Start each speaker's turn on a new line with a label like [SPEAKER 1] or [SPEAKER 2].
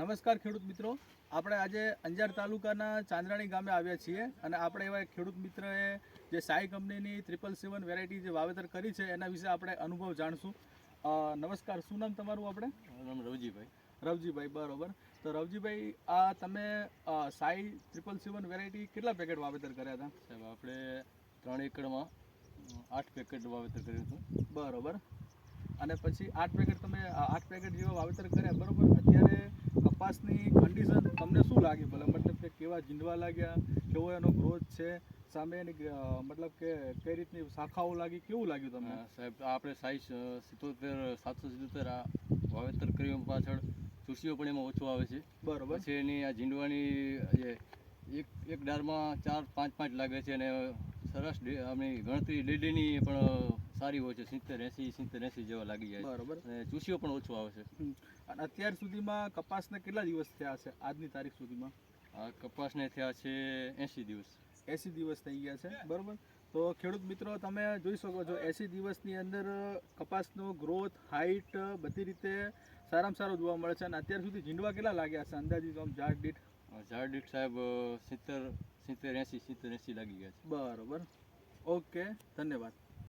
[SPEAKER 1] નમસ્કાર ખેડૂત મિત્રો. આપણે આજે અંજાર તાલુકાના ચાંદરાણી ગામે આવ્યા છીએ અને આપણે એવા ખેડૂત મિત્રએ જે સાઈ કંપનીની ત્રિપલ સેવન વેરાયટી જે વાવેતર કરી છે એના વિશે આપણે અનુભવ જાણશું. નમસ્કાર. શું નામ તમારું આપણે?
[SPEAKER 2] નામ રવજીભાઈ.
[SPEAKER 1] રવજીભાઈ બરોબર. તો રવજીભાઈ આ તમે સાઈ ત્રિપલ સેવન વેરાયટી કેટલા પેકેટ વાવેતર કર્યા હતા?
[SPEAKER 2] સાહેબ આપણે ત્રણ એકડમાં આઠ પેકેટ વાવેતર કર્યું હતું.
[SPEAKER 1] બરોબર. અને પછી આઠ પેકેટ તમે આઠ પેકેટ જેવા વાવેતર કર્યા બરાબર? અત્યારે કપાસની કન્ડિશન તમને શું લાગે? ભલે મતલબ કે કેવા જીંડવા લાગ્યા? કેવો એનો ગ્રોથ છે? સામે એની મતલબ કે કઈ રીતની શાખાઓ લાગી? કેવું લાગ્યું તમને?
[SPEAKER 2] સાહેબ આપણે સાઈઝ સિત્તોતેર સાતસો સિત્તોતેર આ વાવેતર કર્યું પાછળ. ચૂસીઓ પણ એમાં ઓછો આવે છે.
[SPEAKER 1] બરોબર.
[SPEAKER 2] છે એની આ ઝીંડવાની જે એક એક ડાળમાં ચાર પાંચ પાંચ લાગે છે અને સરસ આપણી ગણતરી ડેડીની પણ સારી હોય છે સિત્તેર એંસી સિત્તેર એંસી જેવા લાગી જાય છે.
[SPEAKER 1] બરોબર.
[SPEAKER 2] અને ચૂસીઓ પણ ઓછો આવે છે.
[SPEAKER 1] અને અત્યાર સુધીમાં કપાસને કેટલા દિવસ થયા છે? આજની તારીખ સુધીમાં?
[SPEAKER 2] આ કપાસને થયા છે એંસી દિવસ.
[SPEAKER 1] એસી દિવસ થઈ ગયા છે બરોબર. તો ખેડૂત મિત્રો તમે જોઈ શકો છો એસી દિવસની અંદર કપાસનો ગ્રોથ હાઇટ બધી રીતે સારામાં સારો જોવા મળે છે. અને અત્યાર સુધી ઝીંડવા કેટલા લાગ્યા છે? અંદાજિત આમ ઝાડ દીઠ?
[SPEAKER 2] ઝાડ દીઠ સાહેબ સિત્તેર સિત્તેર એંસી સિત્તેર એંસી લાગી ગયા છે.
[SPEAKER 1] બરોબર. ઓકે ધન્યવાદ.